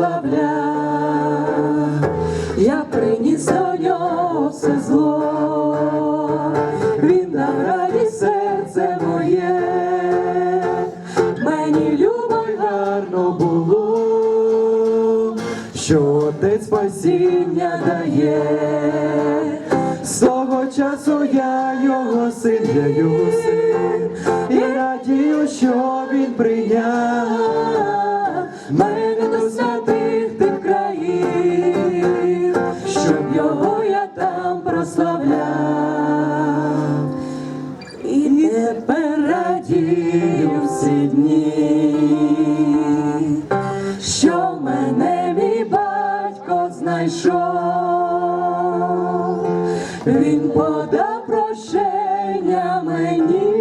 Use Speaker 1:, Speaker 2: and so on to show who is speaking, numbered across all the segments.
Speaker 1: там. Я приніс до нього все зло, він дав радість серце моє, мені любо гарно було, що отець спасіння дає. З того часу я його син, я його син, і радію, що він прийняв його я там прославляв, і тепер радію всі дні, що мене мій батько знайшов, він подав прощення мені,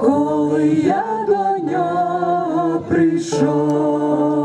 Speaker 1: коли я до нього прийшов.